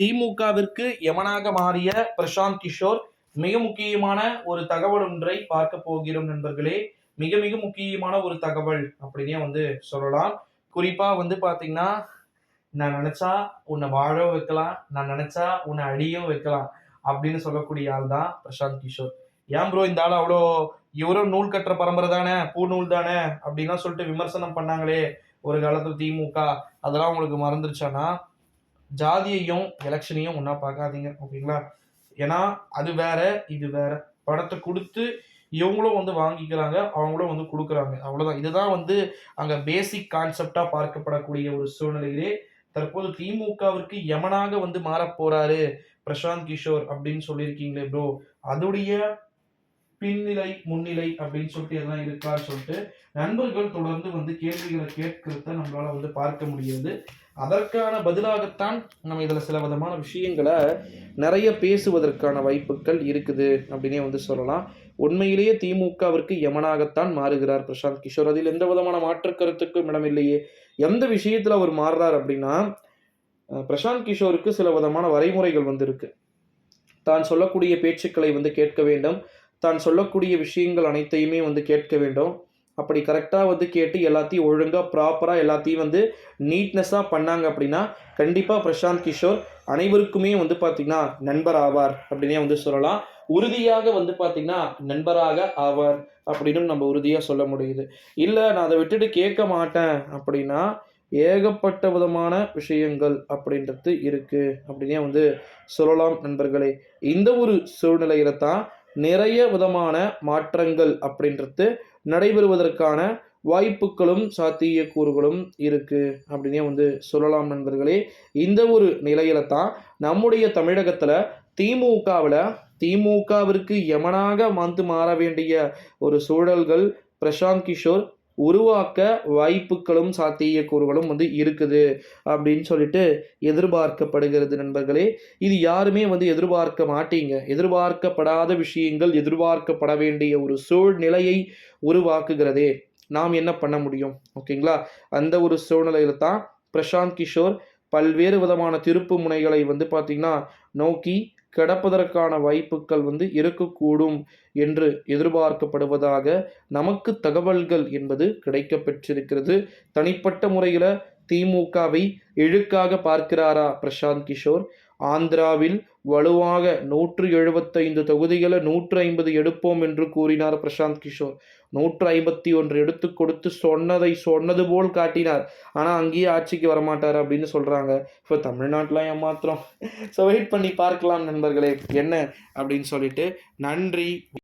திமுகவிற்கு யமனாக மாறிய பிரசாந்த் கிஷோர் மிக முக்கியமான ஒரு தகவல் ஒன்றை பார்க்க போகிறோம் நண்பர்களே. மிக மிக முக்கியமான ஒரு தகவல் அப்படின்னே வந்து சொல்லலாம். குறிப்பா வந்து பாத்தீங்கன்னா நான் நினைச்சா உன்னை வாழவும் வைக்கலாம் நான் நினைச்சா உன்னை அடியும் வைக்கலாம் அப்படின்னு சொல்லக்கூடிய ஆள் தான் பிரசாந்த் கிஷோர். ஏன் ப்ரோ இந்த ஆள் அவ்வளோ இவரும் நூல் கட்டுற பரம்பரை தானே பூ நூல் தானே அப்படின்லாம் சொல்லிட்டு விமர்சனம் பண்ணாங்களே ஒரு காலத்துல திமுக. அதெல்லாம் உங்களுக்கு மறந்துருச்சானா ஜாதியையும் எலெக்ஷனையும் ஒன்றா பார்க்காதீங்க ஓகேங்களா ஏன்னா அது வேற இது வேற. பணத்தை கொடுத்து இவங்களும் வந்து வாங்கிக்கிறாங்க அவங்களும் வந்து கொடுக்குறாங்க. அவ்வளோதான் இதுதான் வந்து அங்கே பேசிக் கான்செப்டாக பார்க்கப்படக்கூடிய ஒரு சூழ்நிலையிலே தற்போது திமுகவிற்கு யமனாக வந்து மாறப் போறாரு பிரசாந்த் கிஷோர் அப்படின்னு சொல்லியிருக்கீங்களே ப்ரோ அதுடைய பின்னிலை முன்னிலை அப்படின்னு சொல்லிட்டு எதனா இருக்கான்னு சொல்லிட்டு நண்பர்கள் தொடர்ந்து வந்து கேள்விகளை கேட்கிறத நம்மளால வந்து பார்க்க முடியுது அதற்கான பதிலாகத்தான் நம்ம இதில் சில விதமான விஷயங்களை நிறைய பேசுவதற்கான வாய்ப்புகள் இருக்குது அப்படின்னே வந்து சொல்லலாம். உண்மையிலேயே திமுகவிற்கு யமனாகத்தான் மாறுகிறார் பிரசாந்த் கிஷோர். அதில் எந்த விதமான மாற்று கருத்துக்கும் இடமில்லையே எந்த விஷயத்தில் அவர் மாறுறார் அப்படின்னா பிரசாந்த் கிஷோருக்கு சில விதமான வரைமுறைகள் வந்து இருக்கு தான் சொல்லக்கூடிய பேச்சுக்களை வந்து கேட்க வேண்டும். தான் சொல்லக்கூடிய விஷயங்கள் அனைத்தையுமே வந்து கேட்க வேண்டும். அப்படி கரெக்டாக வந்து கேட்டு எல்லாத்தையும் ஒழுங்காக ப்ராப்பராக எல்லாத்தையும் வந்து நீட்னஸாக பண்ணாங்க அப்படின்னா கண்டிப்பாக பிரசாந்த் கிஷோர் அனைவருக்குமே வந்து பார்த்திங்கன்னா நண்பர் ஆவார் அப்படின்னே வந்து சொல்லலாம். உறுதியாக வந்து பார்த்திங்கன்னா நண்பராக ஆவார் அப்படின்னு நம்ம உறுதியாக சொல்ல முடியுது. இல்லை நான் அதை விட்டுட்டு கேட்க மாட்டேன் அப்படின்னா ஏகப்பட்ட விதமான விஷயங்கள் அப்படின்றது இருக்குது அப்படின்னே வந்து சொல்லலாம் நண்பர்களே. இந்த ஒரு சூழ்நிலையில தான் நிறைய விதமான மாற்றங்கள் அப்படின்றது நடைபெறுவதற்கான வாய்ப்புகளும் சாத்தியக்கூறுகளும் இருக்குது அப்படின்னே வந்து சொல்லலாம் நண்பர்களே. இந்த ஒரு நிலையில தான் நம்முடைய தமிழகத்தில் திமுகவில் திமுகவிற்கு எமனாக வந்து மாற வேண்டிய ஒரு சூழல்கள் பிரசாந்த் கிஷோர் உருவாக்க வாய்ப்புகளும் சாத்தியக்கூறுகளும் வந்து இருக்குது அப்படின்னு சொல்லிட்டு எதிர்பார்க்கப்படுகிறது நண்பர்களே. இது யாருமே வந்து எதிர்பார்க்க மாட்டீங்க. எதிர்பார்க்கப்படாத விஷயங்கள் எதிர்பார்க்கப்பட வேண்டிய ஒரு சூழ்நிலையை உருவாக்குகிறதே. நாம் என்ன பண்ண முடியும்? ஓகேங்களா? அந்த ஒரு சூழ்நிலையில தான் பிரசாந்த் கிஷோர் பல்வேறு விதமான திருப்பு முனைகளை வந்து பார்த்திங்கன்னா நோக்கி கிடப்பதற்கான வாய்ப்புகள் வந்து இருக்கக்கூடும் என்று எதிர்பார்க்கப்படுவதாக நமக்கு தகவல்கள் என்பது கிடைக்கப்பெற்றிருக்கிறது. தனிப்பட்ட முறையில் திமுகவை இழுக்காக பார்க்கிறாரா பிரசாந்த் கிஷோர்? ஆந்திராவில் வலுவாக நூற்று எழுபத்தைந்து தொகுதிகளை நூற்று ஐம்பது எடுப்போம் என்று கூறினார் பிரசாந்த் கிஷோர். நூற்று ஐம்பத்தி ஒன்று எடுத்து கொடுத்து சொன்னதை சொன்னது போல் காட்டினார். ஆனால் அங்கேயே ஆட்சிக்கு வரமாட்டார் அப்படின்னு சொல்கிறாங்க இப்போ தமிழ்நாட்டில் ஏமாத்திரம் ஸோ வெயிட் பண்ணி பார்க்கலாம் நண்பர்களே என்ன அப்படின்னு சொல்லிட்டு நன்றி.